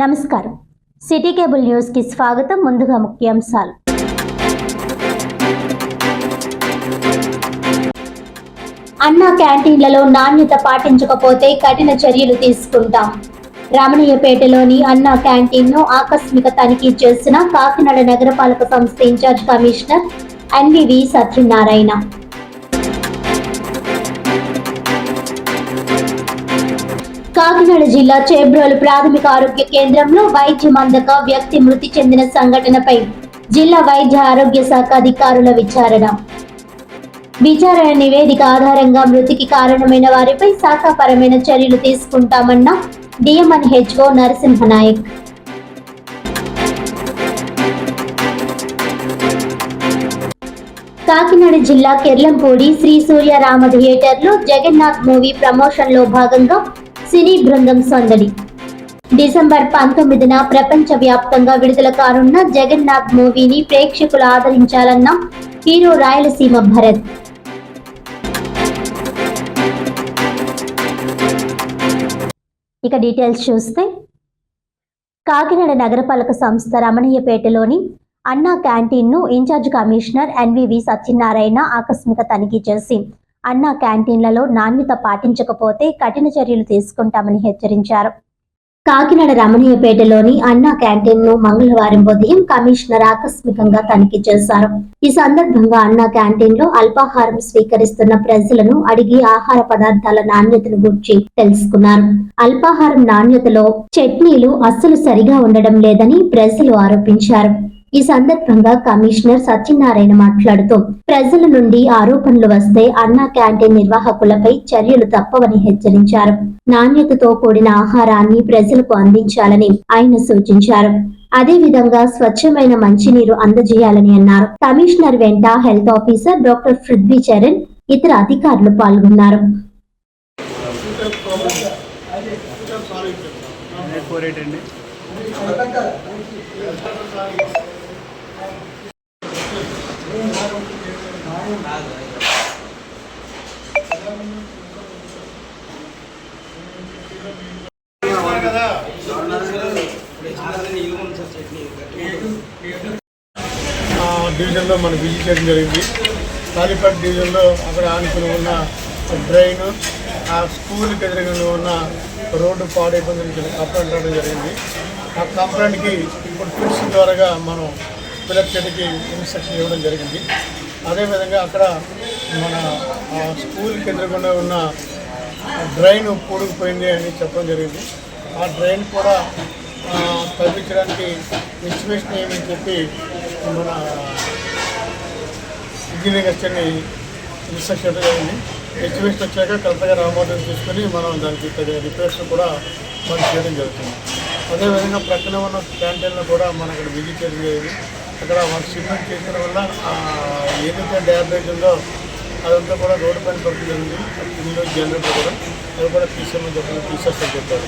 నమస్కారం. City cable న్యూస్కి స్వాగతం. ముందుగా ముఖ్యాంశాలు. అన్నా క్యాంటీన్లలో నాణ్యత పాటించకపోతే కఠిన చర్యలు తీసుకుంటాం. రామణయ్యపేటలోని అన్నా క్యాంటీన్ను ఆకస్మిక తనిఖీ చేసిన కాకినాడ నగరపాలక సంస్థ in-charge commissioner NVV Satyanarayana. Kakinada జిల్లా చేబ్రోలు ప్రాథమిక ఆరోగ్య కేంద్రంలో వైద్యం అందక వ్యక్తి మృతి చెందిన సంఘటనపై జిల్లా వైద్య ఆరోగ్య శాఖ అధికారుల విచారణ. విచారణ నివేదిక ఆధారంగా మృతికి కారణమైన వారిపై శాఖాపరమైన చర్యలు తీసుకుంటామన్న డిఎంఎన్ హెచ్ఓ నరసింహనాయక్. కాకినాడ జిల్లా కెర్లంపూడి శ్రీ సూర్య రామ థియేటర్లో జగన్నాథ్ మూవీ ప్రమోషన్లో భాగంగా సినీ బృందం సందడి. డిసెంబర్ పంతొమ్మిదిన ప్రపంచ వ్యాప్తంగా విడుదల కానున్న జగన్నాథ్ మూవీని ప్రేక్షకులు ఆదరించాలన్న హీరో రాయలసీమ భరత్. ఇక డీటెయిల్స్ చూస్తే కాకినాడ నగరపాలక సంస్థ రమణయ్యపేటలోని Anna క్యాంటీన్ను in-charge commissioner N V V Satyanarayana ఆకస్మిక తనిఖీ చేసి అన్నా క్యాంటీన్లలో నాణ్యత పాటించకపోతే కఠిన చర్యలు తీసుకుంటామని హెచ్చరించారు. కాకినాడ రమణీయపేటలోని అన్నా క్యాంటీన్ను మంగళవారం ఉదయం కమిషనర్ ఆకస్మికంగా తనిఖీ చేశారు. ఈ సందర్భంగా అన్నా క్యాంటీన్లో అల్పాహారం స్వీకరిస్తున్న ప్రజలను అడిగి ఆహార పదార్థాల నాణ్యతను గురించి తెలుసుకున్నారు. అల్పాహారం నాణ్యతలో చట్నీలు అస్సలు సరిగా ఉండడం లేదని ప్రజలు ఆరోపించారు. ఈ సందర్భంగా కమిషనర్ సత్యనారాయణ మాట్లాడుతూ ప్రజల నుండి ఆరోపణలు వస్తే అన్నా క్యాంటీన్ నిర్వాహకులపై చర్యలు తప్పవని హెచ్చరించారు నాణ్యతతో కూడిన ఆహారాన్ని ప్రజలకు అందించాలని ఆయన సూచించారు అదే విధంగా స్వచ్ఛమైన మంచినీరు అందజేయాలని అన్నారు కమిషనర్ వెంట health officer doctor Prithvi Charan ఇతర అధికారులు పాల్గొన్నారు ఫోర్ ఎయిట్ అండి డివిజన్లో మనం విజిట్ చేయడం జరిగింది. తాలిపేట డివిజన్లో అక్కడ ఆనుకుని ఉన్న డ్రైన్ ఆ స్కూల్కి ఎదురుగా ఉన్న రోడ్డు పాడైపోయిందని కంప్లైంట్ రావడం జరిగింది. ఆ కంప్లైంట్కి ఇప్పుడు ట్విట్స్ ద్వారాగా మనం పిల్లల చెట్టుకి ఇన్స్ట్రక్షన్ ఇవ్వడం జరిగింది. అదేవిధంగా అక్కడ మన స్కూల్కి ఎదురుగుండా ఉన్న డ్రైన్ పూడుకుపోయింది అని చెప్పడం జరిగింది. ఆ డ్రైన్ కూడా తగ్గించడానికి ఇన్స్టిమేషన్ ఏమని చెప్పి మన ఇంజనీరింగ్ అసిస్టెంట్ని ఇన్స్ట్రక్షన్ జరిగింది. ఎస్టిమేషన్ వచ్చాక కరెక్ట్గా రామోదం తీసుకొని మనం దానికి తగిన రిపేర్స్ కూడా మనం చేయడం జరుగుతుంది. అదేవిధంగా ప్రక్కన ఉన్న క్యాంటీన్లో కూడా మనం విజిట్ చేయడం జరిగింది. అక్కడ మన సిమెంట్ చేసిన వల్ల ఏదైతే డ్యామేజ్ ఉందో అదంతా కూడా రోడ్డు పైన పడుతుంది. జరిగింది ఇల్లు జనరేటర్ కూడా అది కూడా తీసేమని చెప్పి తీసేస్తామని చెప్పారు.